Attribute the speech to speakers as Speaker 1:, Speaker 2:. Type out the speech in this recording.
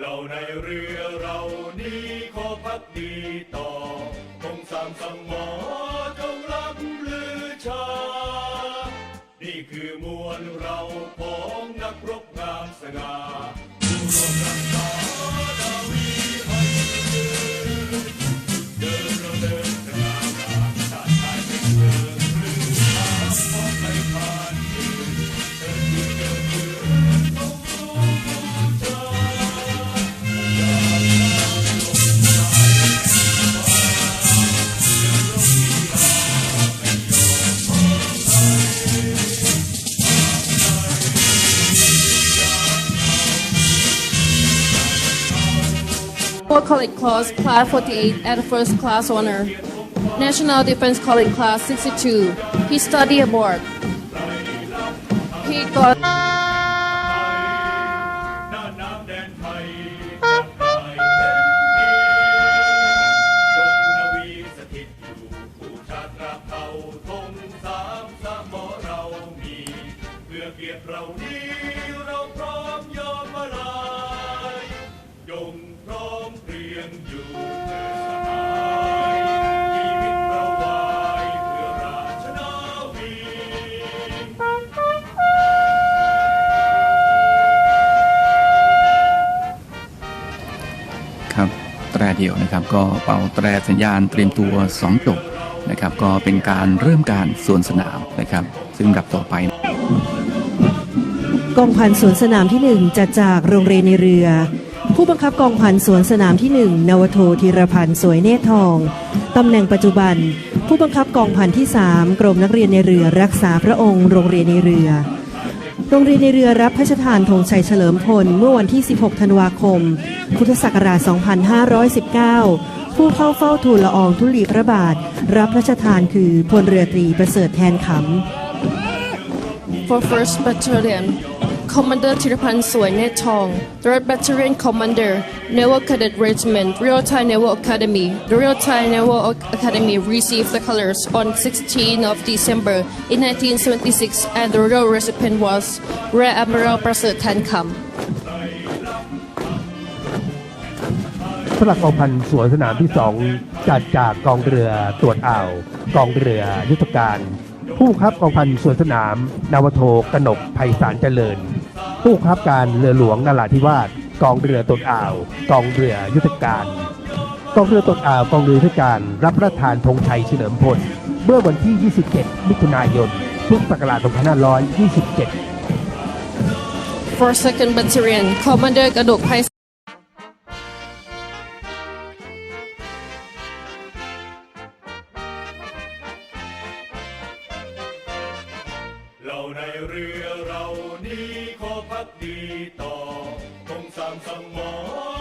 Speaker 1: เราในเรือเรานี้ขอพักดีต่อคงสามสมอจงรับลือชา นี่คือมวลเราของนักรบงามสง่าผู้รบรัก
Speaker 2: War College Class, Class 48 at first class honor. National Defense College Class 62. He studied abroad. He got
Speaker 1: หน้าน้ำแดนไทยจากไทยแผ่นดินจงนาวีสถิตอยู่ผู้ชาติรักเขาธงสามสามหมอเรามี เพื่อเกียรติเรานี้
Speaker 3: ครับแตรเดียวนะครับก็เป่าแตรสัญญาณเตรียมตัวสองจบนะครับก็เป็นการเริ่มการสวนสนามนะครับ ซึ่งดับต่อไป
Speaker 4: กองพันสวนสนามที่หนึ่งจัดจากโรงเรียนในเรือ ผู้บังคับกองพันสวนสนามที่หนึ่งนวโทธีรพันธ์สวยเนตรทอง ตำแหน่งปัจจุบัน ผู้บังคับกองพันที่สามกรมนักเรียนในเรือรักษาพระองค์ โรงเรียนในเรือ โรงเรียนในเรือรับพระราชทานธงชัยเฉลิมพล เมื่อวันที่ 16 ธันวาคม พุทธศักราช 2519 ผู้เข้าเฝ้าทูลละอองธุลีพระบาท รับพระราชทานคือพลเรือตรีประเสริฐแทนขำ
Speaker 2: for 1st Battalion. Commander Tirapan Soy Tong, 3rd Battalion Commander, Naval Cadet Regiment, Real Thai Naval Academy. The Real Thai Naval Academy received the colors on 16 of December in 1976 and the royal recipient was Rear Admiral Prasad Tan Kam.
Speaker 5: สำหรับกองพันสวนสนามที่สองจัดจากกองเรือตรวจอ่าว กองเรือยุทธการ ผู้บังคับกองพันสวนสนาม นาวโทกนกภัยสารเจริญ ผู้บังคับการเรือหลวงนาราธิวาสกองเรือตรวจอ่าวกองเรือยุทธการกองเรือตรวจอ่าวกองเรือยุทธการรับพระราชทานธงชัยเฉลิมพลเมื่อวันที่ 27 มิถุนายนพุทธศักราช2527
Speaker 2: For 2nd Battalion, Commander Gadok Pai
Speaker 1: เราในเรือเรานี้ขอ พักดีต่อคงสามสมอ